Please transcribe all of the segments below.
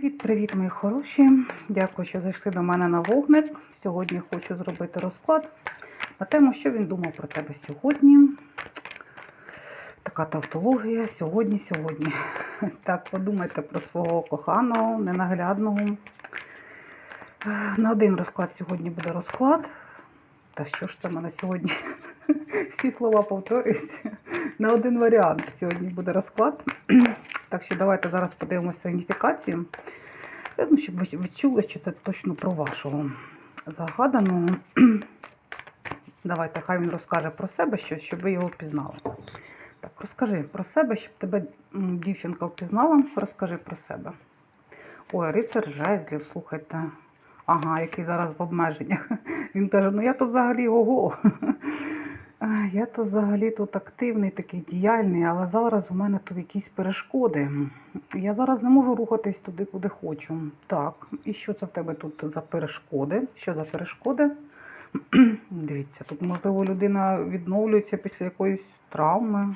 Привіт-привіт, мої хороші! Дякую, що зайшли до мене на вогник. Сьогодні хочу зробити розклад на тему, що він думав про тебе сьогодні. Така тавтологія сьогодні, сьогодні. Так, подумайте про свого коханого, ненаглядного. На один розклад сьогодні буде розклад. Та що ж це мене сьогодні? Всі слова повторюються. На один варіант сьогодні буде розклад. Так що давайте зараз подивимося сигніфікацію. Я думаю, щоб ви відчули, що це точно про вашого загаданого. Давайте, хай він розкаже про себе щось, щоб ви його впізнали. Так, розкажи про себе, щоб тебе дівчинка впізнала. Розкажи про себе. Ой, рицар жезлів, слухайте. Ага, який зараз в обмеженнях. Він каже, ну я то взагалі ого. Я то взагалі тут активний, такий діяльний, але зараз у мене тут якісь перешкоди. Я зараз не можу рухатись туди, куди хочу. Так, і що це в тебе тут за перешкоди? Що за перешкоди? Дивіться, тут, можливо, людина відновлюється після якоїсь травми.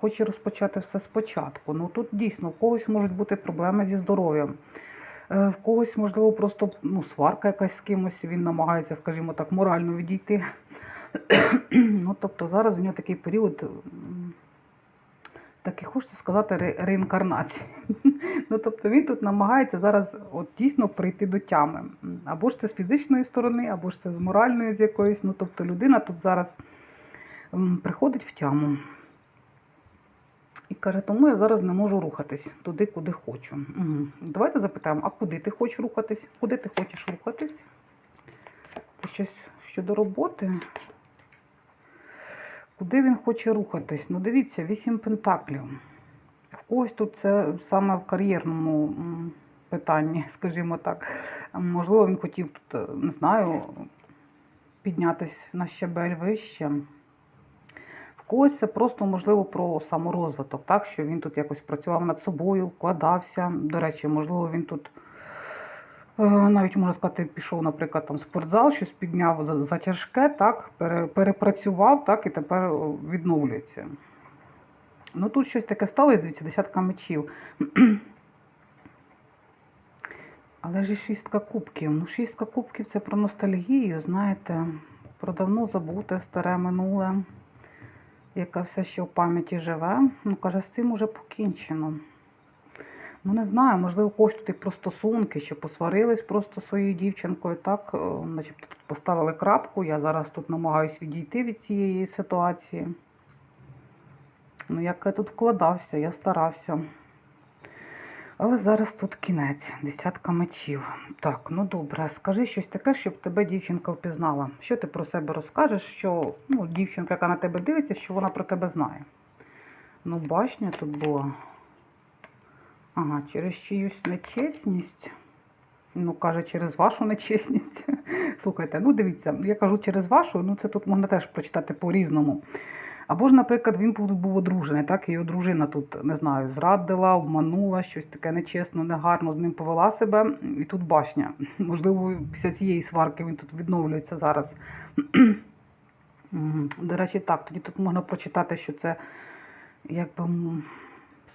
Хоче розпочати все спочатку. Ну тут дійсно в когось можуть бути проблеми зі здоров'ям. Е, В когось, можливо, просто ну, сварка якась з кимось, він намагається, скажімо так, морально відійти. Ну, тобто зараз у нього такий період, так і хочеться сказати, ре- реінкарнації. ну, тобто він тут намагається зараз от, дійсно прийти до тями. Або ж це з фізичної сторони, або ж це з моральної з якоїсь. Ну, тобто людина тут зараз приходить в тяму. І каже, тому я зараз не можу рухатись туди, куди хочу. Угу. Давайте запитаємо, а куди ти хочеш рухатись? Куди ти хочеш рухатись? Це щось щодо роботи. Куди він хоче рухатись? Ну, дивіться, вісім пентаклів. В когось тут це саме в кар'єрному питанні, скажімо так. Можливо, він хотів тут, е, не знаю, піднятись на щабель вище. В когось це просто можливо про саморозвиток, так що він тут якось працював над собою, вкладався. До речі, можливо, він тут навіть можна сказати, пішов, наприклад, там спортзал, щось підняв за, за тяжке, так, перепрацював, так, і тепер відновлюється. Ну тут щось таке сталося, дивіться, десятка мечів. Але ж і шістка кубків. Ну, шістка кубків це про ностальгію, знаєте, про давно забуте старе минуле яка все ще в пам'яті живе. Ну, каже, з цим уже покінчено. Ну, не знаю, можливо, когось тут і про стосунки, що посварились просто своєю дівчинкою, так, е, начебто тут поставили крапку, я зараз тут намагаюся відійти від цієї ситуації. Ну, як я тут вкладався, я старався. Але зараз тут кінець, десятка мечів. Так, ну добре, скажи щось таке, щоб тебе дівчинка впізнала. Що ти про себе розкажеш, що ну, дівчинка, яка на тебе дивиться, що вона про тебе знає. Ну, башня тут була. Ага, через чиюсь нечесність. Ну, каже, через вашу нечесність. Слухайте, ну дивіться, я кажу через вашу, ну це тут можна теж прочитати по-різному. Або ж, наприклад, він був, одружений, так, його дружина тут, не знаю, зрадила, обманула, щось таке нечесно, негарно з ним повела себе, і тут башня. Можливо, після цієї сварки він тут відновлюється зараз. До речі, так, тоді тут можна прочитати, що це якби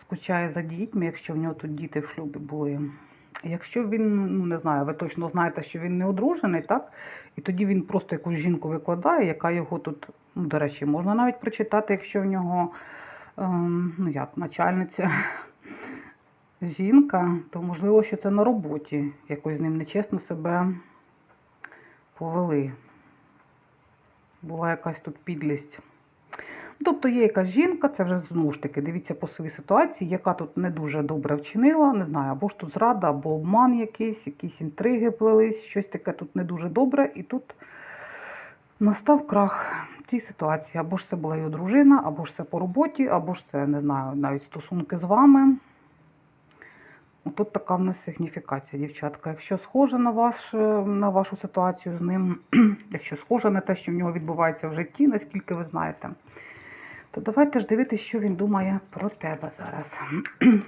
скучає за дітьми, якщо в нього тут діти в шлюбі були. Якщо він, ну не знаю, ви точно знаєте, що він не одружений, так? І тоді він просто якусь жінку викладає, яка його тут, ну, до речі, можна навіть прочитати, якщо в нього, ем, ну як, начальниця жінка, то можливо, що це на роботі. Якось з ним нечесно себе повели. Була якась тут підлість. Тобто є якась жінка, це вже знову ж таки, дивіться по своїй ситуації, яка тут не дуже добре вчинила, не знаю, або ж тут зрада, або обман якийсь, якісь інтриги плелись, щось таке тут не дуже добре, і тут настав крах цій ситуації. Або ж це була його дружина, або ж це по роботі, або ж це, не знаю, навіть стосунки з вами. Тут така в нас сигніфікація, дівчатка. Якщо схоже на, ваш, на вашу ситуацію з ним, якщо схоже на те, що в нього відбувається в житті, наскільки ви знаєте, то давайте ж дивитися, що він думає про тебе зараз.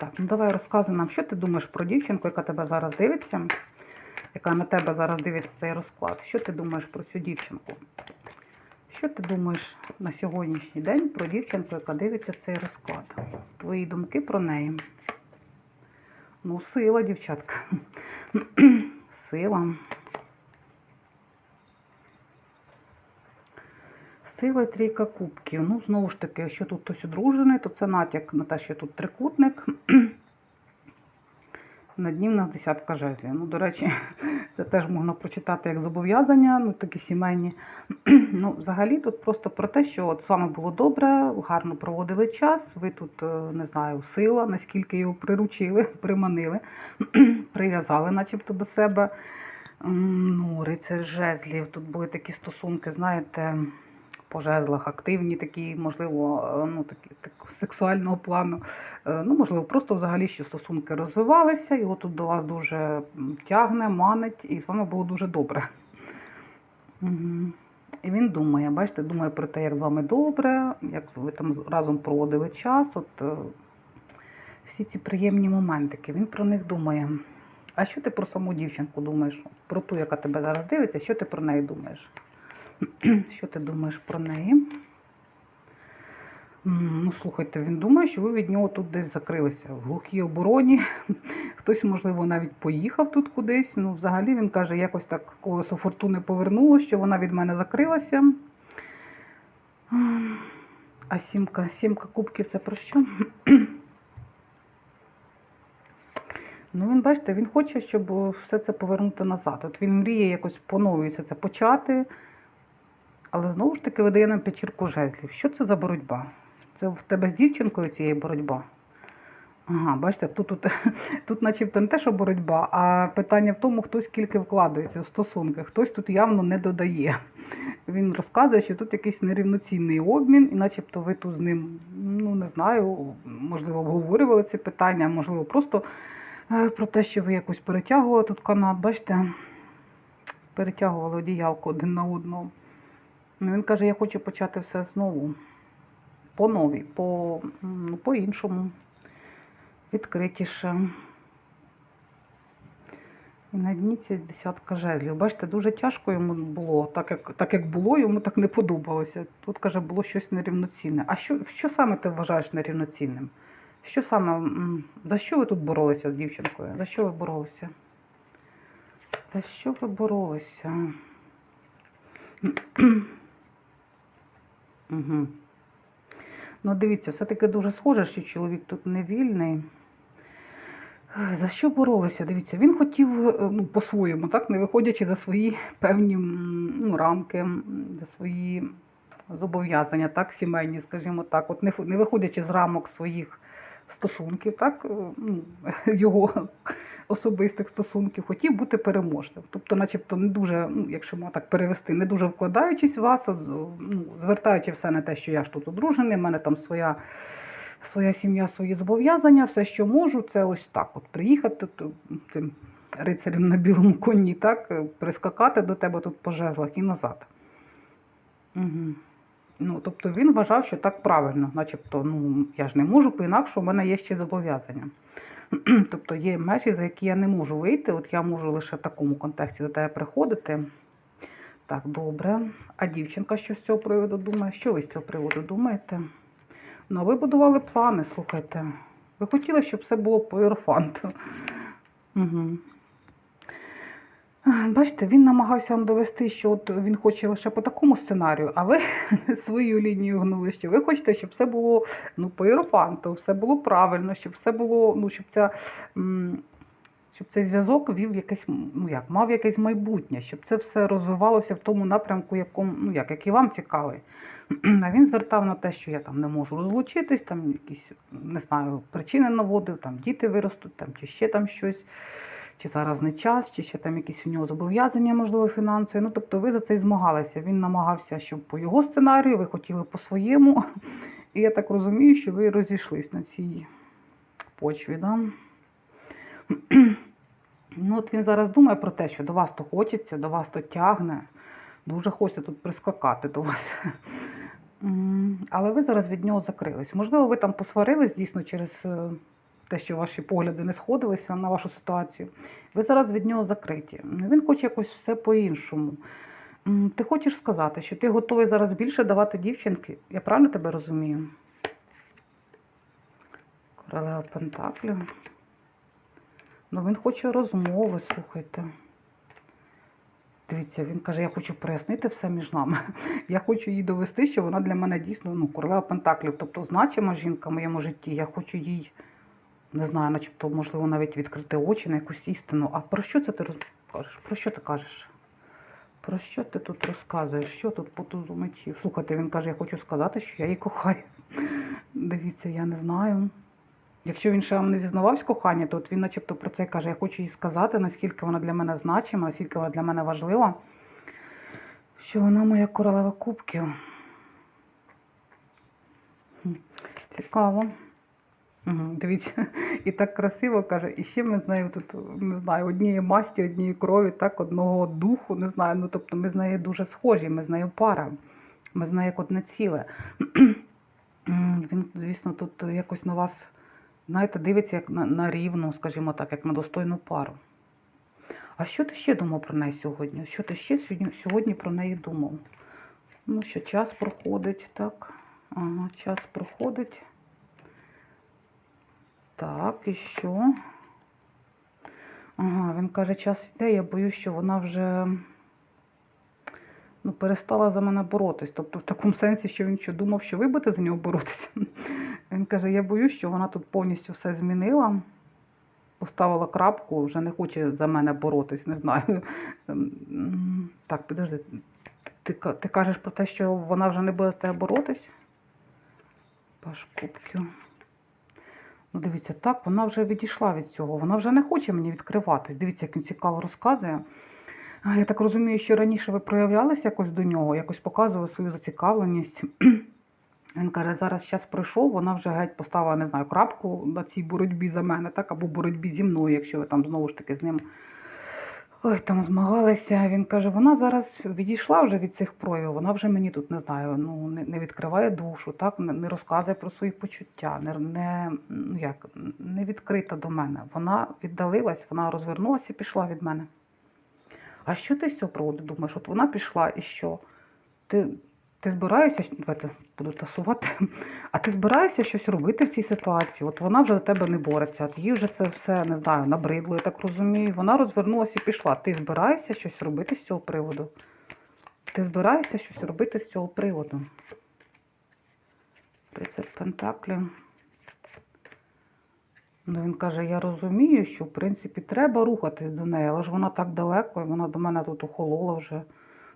Так, ну давай розказуй нам, що ти думаєш про дівчинку, яка тебе зараз дивиться, яка на тебе зараз дивиться цей розклад. Що ти думаєш про цю дівчинку? Що ти думаєш на сьогоднішній день про дівчинку, яка дивиться цей розклад? Твої думки про неї. Ну, сила, дівчатка. Сила. Сила трійка кубків. Ну, знову ж таки, якщо тут хтось одружений, то це натяк на те, що тут трикутник. Над ним у нас десятка жезлів. Ну, до речі, це теж можна прочитати як зобов'язання, ну такі сімейні. ну, взагалі тут просто про те, що от з вами було добре, гарно проводили час. Ви тут, е, не знаю, сила, наскільки його приручили, приманили, прив'язали, начебто до себе. Ну, рицар жезлів. Тут були такі стосунки, знаєте, по жезлах активні, такі, можливо, е, ну такі так, сексуального плану. Е, Ну, можливо, просто взагалі ще стосунки розвивалися, от тут до вас дуже тягне, манить, і з вами було дуже добре. Угу. І він думає, бачите, думає про те, як з вами добре, як ви там разом проводили час. От е, всі ці приємні моментики. Він про них думає. А що ти про саму дівчинку думаєш? Про ту, яка тебе зараз дивиться, що ти про неї думаєш? Що ти думаєш про неї? Ну, слухайте, він думає, що ви від нього тут десь закрилися в глухій обороні. Хтось, можливо, навіть поїхав тут кудись. Ну, взагалі він каже, якось так колесо фортуни повернуло, що вона від мене закрилася. А сімка, сімка кубків це про що? Ну, він, бачите, він хоче, щоб все це повернути назад. От він мріє якось по-новій все це почати. Але знову ж таки видає нам п'ятірку жезлів. Що це за боротьба? Це в тебе з дівчинкою цієї боротьба? Ага, бачите, тут, тут, тут начебто не те, що боротьба, а питання в тому, хто скільки вкладається в стосунки. Хтось тут явно не додає. Він розказує, що тут якийсь нерівноцінний обмін, і начебто ви тут з ним, ну не знаю, можливо, обговорювали це питання, можливо, просто е, про те, що ви якось перетягували тут канат, бачите, перетягували одіялку один на одного. Ну, Він каже, я хочу почати все знову. По новій, по, ну, по іншому, відкритіше. І на дні ці десятка жезлів. Бачите, дуже тяжко йому було, так як, так як було, йому так не подобалося. Тут, каже, було щось нерівноцінне. А що, що саме ти вважаєш нерівноцінним? Що саме, за що ви тут боролися з дівчинкою? За що ви боролися? За що ви боролися? Угу. Ну, дивіться, все-таки дуже схоже, що чоловік тут не вільний. За що боролися? Дивіться, він хотів е, ну, по-своєму, так, не виходячи за свої певні ну, рамки, за свої зобов'язання, так, сімейні, скажімо так, от не, не виходячи з рамок своїх стосунків, так, е, ну, його особистих стосунків, хотів бути переможцем. Тобто, начебто, не дуже, ну, якщо можна так перевести, не дуже вкладаючись в вас, ну, звертаючи все на те, що я ж тут одружений, в мене там своя, своя сім'я, свої зобов'язання, все, що можу, це ось так. От приїхати то, цим рицарем на білому коні, так, е, прискакати до тебе тут по жезлах і назад. Угу. Ну, тобто він вважав, що так правильно, начебто, ну я ж не можу, по-інакше у мене є ще зобов'язання. Тобто є межі, за які я не можу вийти. От я можу лише в такому контексті до тебе приходити. Так, добре. А дівчинка що з цього приводу думає? Що ви з цього приводу думаєте? Ну, ви будували плани, слухайте. Ви хотіли, щоб все було по. Угу. Бачите, він намагався вам довести, що от він хоче лише по такому сценарію, а ви свою лінію гнули, що ви хочете, щоб все було ну, по іерофанту, все було правильно, щоб все було, ну, щоб ця. Щоб цей зв'язок вів якесь, ну як, мав якесь майбутнє, щоб це все розвивалося в тому напрямку, якому, ну як, який вам цікавий. А він звертав на те, що я там не можу розлучитись, там якісь, не знаю, причини наводив, там діти виростуть, там чи ще там щось, чи зараз не час, чи ще там якісь у нього зобов'язання, можливо, фінансові. Ну, тобто ви за це і змагалися. Він намагався, щоб по його сценарію, ви хотіли по своєму. І я так розумію, що ви розійшлись на цій почві. Да? Ну, от він зараз думає про те, що до вас то хочеться, до вас то тягне. Дуже хочеться тут прискакати до вас. Але ви зараз від нього закрились. Можливо, ви там посварились дійсно через е, те, що ваші погляди не сходилися на вашу ситуацію. Ви зараз від нього закриті. Він хоче якось все по-іншому. Ти хочеш сказати, що ти готовий зараз більше давати дівчинки? Я правильно тебе розумію? Королева Пентаклів. Ну він хоче розмови, слухайте. Дивіться, він каже, я хочу прояснити все між нами. Я хочу їй довести, що вона для мене дійсно ну, королева Пентаклів, тобто значима жінка в моєму житті. Я хочу їй, не знаю, начебто, можливо, навіть відкрити очі на якусь істину. А про що це ти розкажеш? Про що ти кажеш? Про що ти тут розказуєш? Що тут по тузу мечів? Слухайте, він каже, я хочу сказати, що я її кохаю. Дивіться, я не знаю. Якщо він ще вам не зізнавався в коханні, то от він начебто про це каже, я хочу їй сказати, наскільки вона для мене значима, наскільки вона для мене важлива, що вона моя королева кубків. Цікаво. Угу, дивіться, і так красиво каже, і ще ми з нею тут, не знаю, однієї масті, однієї крові, так, одного духу, не знаю. Ну, тобто ми з нею дуже схожі, ми з нею пара, ми з нею як одне ціле. Він, звісно, тут якось на вас, знаєте, дивиться як на, на рівну, скажімо так, як на достойну пару. А що ти ще думав про неї сьогодні? Що ти ще сьогодні, сьогодні про неї думав? Ну, що час проходить, так. Ага, час проходить. Так, і що? Ага, він каже, час йде, я боюсь, що вона вже ну, перестала за мене боротись. Тобто в такому сенсі, що він що думав, що ви будете за нього боротися. Він каже, я боюсь, що вона тут повністю все змінила, поставила крапку, вже не хоче за мене боротись, не знаю. Так, підожди. Ти, ти кажеш про те, що вона вже не буде з тебе боротись? Паш кубків. Ну, дивіться, так, вона вже відійшла від цього. Вона вже не хоче мені відкриватись. Дивіться, як він цікаво розказує. Я так розумію, що раніше ви проявлялися якось до нього, якось показували свою зацікавленість. Він каже, зараз час пройшов, вона вже геть поставила, не знаю, крапку на цій боротьбі за мене, так, або боротьбі зі мною, якщо ви там знову ж таки з ним ой, там змагалися. Він каже, вона зараз відійшла вже від цих проявів, вона вже мені тут не знаю, ну не, не відкриває душу, так, не, розказує про свої почуття, не, не, ну, як, не відкрита до мене. Вона віддалилась, вона розвернулася і пішла від мене. А що ти з цього приводу думаєш? От вона пішла і що? Ти, ти збираєшся, давайте буду тасувати, а ти збираєшся щось робити в цій ситуації? От вона вже до тебе не бореться, от їй вже це все, не знаю, набридло, я так розумію. Вона розвернулася і пішла. Ти збираєшся щось робити з цього приводу? Ти збираєшся щось робити з цього приводу? Рицар Пентаклів. Ну, він каже, я розумію, що в принципі треба рухатись до неї, але ж вона так далеко, і вона до мене тут охолола вже.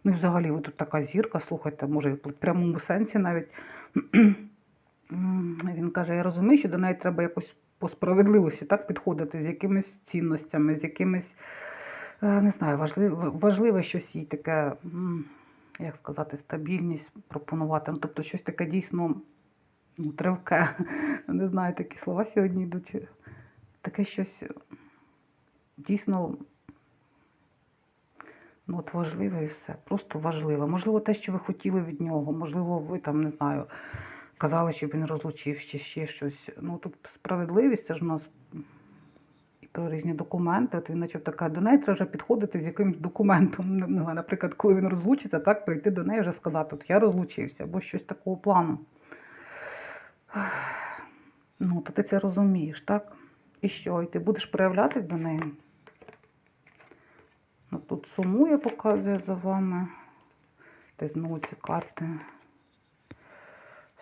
Ну і взагалі ви тут така зірка, слухайте, може, в прямому сенсі навіть. Він каже, я розумію, що до неї треба якось по справедливості так підходити з якимись цінностями, з якимись, е, не знаю, важливе, важливе щось їй таке, як сказати, стабільність пропонувати. Ну, тобто щось таке дійсно ну, тривке. Не знаю, такі слова сьогодні йдуть. Таке щось дійсно ну, от важливе і все. Просто важливе. Можливо, те, що ви хотіли від нього, можливо, ви там, не знаю, казали, щоб він розлучився, чи ще щось. Ну, тут справедливість, це ж у нас і про різні документи. От він начебто така, до неї треба вже підходити з якимось документом. Не Наприклад, коли він розлучиться, так, прийти до неї вже сказати, от я розлучився, або щось такого плану. Ну, то ти це розумієш, так? І що? І ти будеш проявлятись до неї? Ну, тут сумує, показує за вами. Та знову ці карти.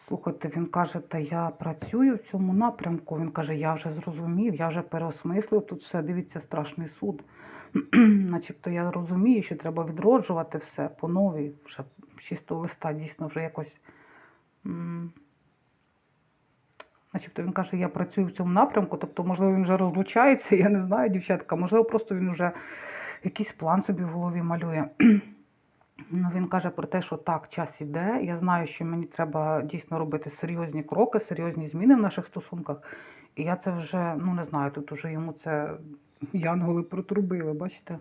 Слухайте, він каже, та я працюю в цьому напрямку. Він каже, я вже зрозумів, я вже переосмислив тут все, дивіться, страшний суд. Начебто я розумію, що треба відроджувати все по новій, вже з чистого листа дійсно вже якось. Начебто він каже, я працюю в цьому напрямку, тобто, можливо, він вже розлучається, я не знаю, дівчатка, можливо, просто він вже якийсь план собі в голові малює. Ну, він каже про те, що так, час іде. Я знаю, що мені треба дійсно робити серйозні кроки, серйозні зміни в наших стосунках. І я це вже, ну не знаю, тут уже йому це янголи протрубили, бачите?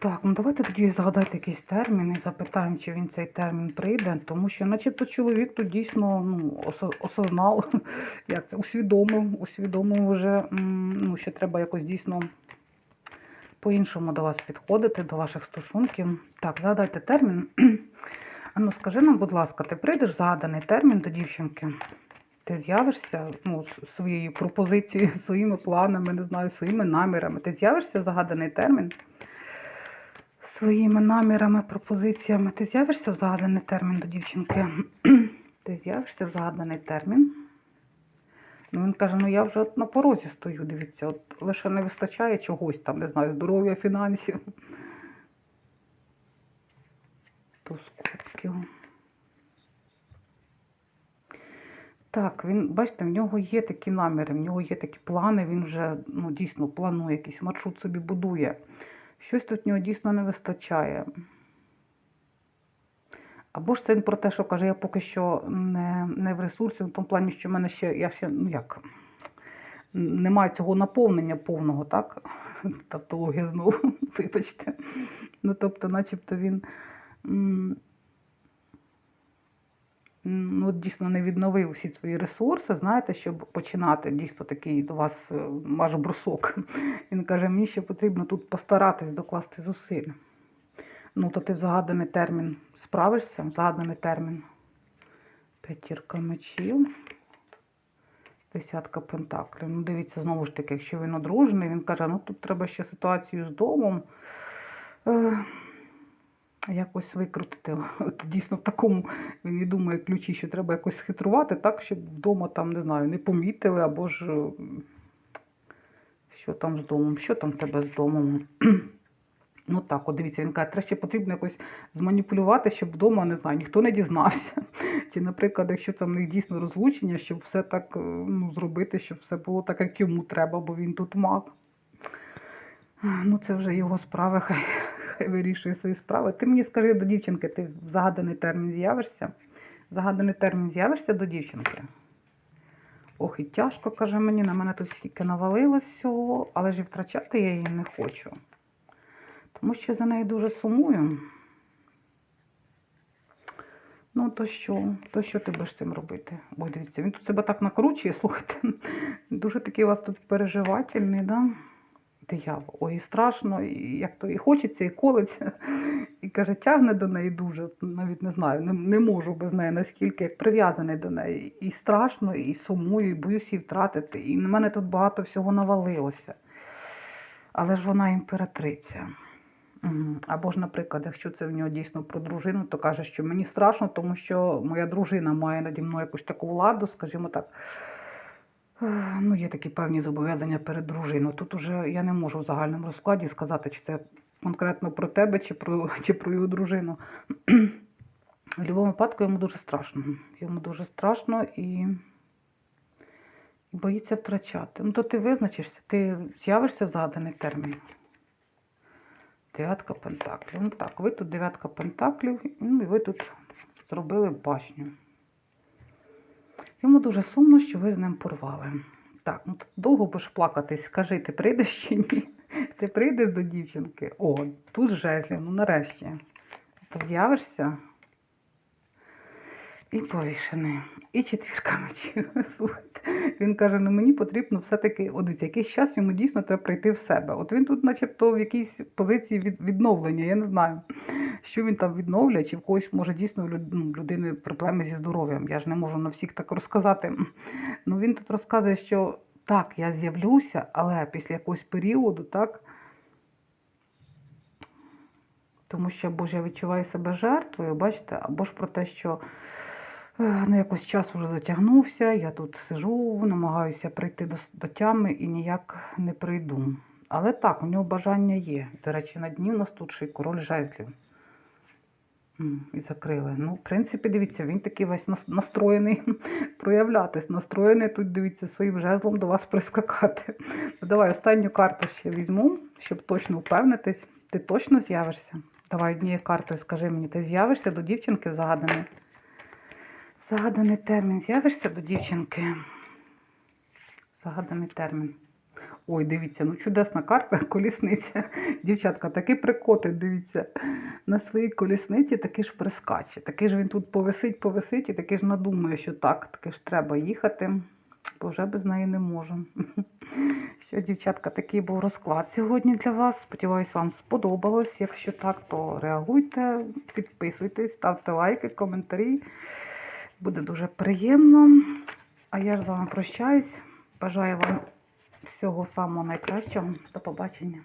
Так, ну давайте тоді згадайте якийсь термін і запитаємо, чи він цей термін прийде, тому що начебто чоловік тут дійсно ну, осознав, як це, усвідомив, усвідомив вже, ну, що треба якось дійсно по-іншому до вас підходити, до ваших стосунків. Так, згадайте термін. А ну скажи нам, будь ласка, ти прийдеш згаданий термін до дівчинки? Ти з'явишся ну, своєю пропозицією, своїми планами, не знаю, своїми намірами. Ти з'явишся в загаданий термін. Своїми намірами, пропозиціями. Ти з'явишся в загаданий термін до дівчинки. Ти з'явишся в загаданий термін. Ну, він каже, ну я вже на порозі стою, дивіться, от лише не вистачає чогось там, не знаю, здоров'я, фінансів. Туз кубків. Так, він, бачите, в нього є такі наміри, в нього є такі плани, він вже ну, дійсно планує, якийсь маршрут собі будує. Щось тут нього дійсно не вистачає. Або ж це він про те, що каже, я поки що не, не в ресурсі, в тому плані, що в мене ще, я ще, ну як, немає цього наповнення повного, так? Тавтологія знову, вибачте. Ну, тобто, начебто він ну, дійсно не відновив всі свої ресурси, знаєте, щоб починати дійсно такий до вас е, аж брусок. Він каже, мені ще потрібно тут постаратись докласти зусиль. Ну, то ти в загаданий термін справишся, в загаданий термін. П'ятірка мечів. Десятка пентаклів. Ну, дивіться, знову ж таки, якщо він одружений, він каже, ну тут треба ще ситуацію з домом е, якось викрутити. От дійсно в такому він і думає ключі, що треба якось схитрувати, так, щоб вдома там, не знаю, не помітили, або ж що там з домом, що там в тебе з домом. Ну так, от дивіться, він каже, треба ще потрібно якось зманіпулювати, щоб вдома, не знаю, ніхто не дізнався. Чи, наприклад, якщо там них дійсно розлучення, щоб все так е, ну, зробити, щоб все було так, як йому треба, бо він тут маг. Ну, це вже його справи, хай, хай вирішує свої справи. Ти мені скажи до дівчинки, ти в загаданий термін з'явишся? В загаданий термін з'явишся до дівчинки? Ох, і тяжко, каже мені, на мене тут стільки навалилось всього, але ж і втрачати я її не хочу. Тому що за нею дуже сумую. Ну, то що? То що ти будеш цим робити? Ой, дивіться, він тут себе так накручує, слухайте. Дуже такий у вас тут переживательний, да? Диявол. Ой, і страшно, і як то і хочеться, і колиться. І каже, тягне до неї дуже, навіть не знаю, не, не можу без неї, наскільки як прив'язаний до неї. І страшно, і сумую, і боюсь її втратити. І на мене тут багато всього навалилося. Але ж вона імператриця. Або ж, наприклад, якщо це в нього дійсно про дружину, то каже, що мені страшно, тому що моя дружина має наді мною якусь таку владу, скажімо так. Е, Ну, є такі певні зобов'язання перед дружиною. Тут уже я не можу в загальному розкладі сказати, чи це конкретно про тебе, чи про, чи про його дружину. В будь-якому випадку йому дуже страшно. Йому дуже страшно і боїться втрачати. Ну, то ти визначишся, ти з'явишся в заданий термін. Дев'ятка пентаклів. Ну так, ви тут дев'ятка пентаклів, ну і ви тут зробили башню. Йому дуже сумно, що ви з ним порвали. Так, ну довго будеш плакатись, скажи, ти прийдеш чи ні? Ти прийдеш до дівчинки? О, тут жезлі, ну нарешті. Ти з'явишся? І повішений, і четвірка мечів. Слухайте, він каже, ну мені потрібно все-таки, от якийсь час йому дійсно треба прийти в себе. От він тут, начебто, в якійсь позиції від, відновлення, я не знаю, що він там відновлює, чи в когось може дійсно в ну, людини проблеми зі здоров'ям. Я ж не можу на всіх так розказати. Ну він тут розказує, що так, я з'явлюся, але після якогось періоду, так. Тому що або ж я відчуваю себе жертвою, бачите, або ж про те, що ну, якось час вже затягнувся, я тут сижу, намагаюся прийти до, до тями і ніяк не прийду. Але так, у нього бажання є. До речі, на дні у нас тут ще й король жезлів. І закрили. Ну, в принципі, дивіться, він такий весь настроєний проявлятись, настроєний тут, дивіться, своїм жезлом до вас прискакати. Ну, давай останню карту ще візьму, щоб точно впевнитись. Ти точно з'явишся? Давай однією картою скажи мені, ти з'явишся до дівчинки в загаданий? Термін. З'явишся до дівчинки? Загаданий термін. Ой, дивіться, ну чудесна карта, колісниця. Дівчатка, такий прикотить, дивіться. На своїй колісниці такий ж прискаче. Такий ж він тут повисить, повисить і такий ж надумає, що так, таки ж треба їхати, бо вже без неї не можу. Що, дівчатка, такий був розклад сьогодні для вас. Сподіваюсь, вам сподобалось. Якщо так, то реагуйте, підписуйтесь, ставте лайки, коментарі. Буде дуже приємно. А я ж з вами прощаюсь. Бажаю вам всього самого найкращого. До побачення.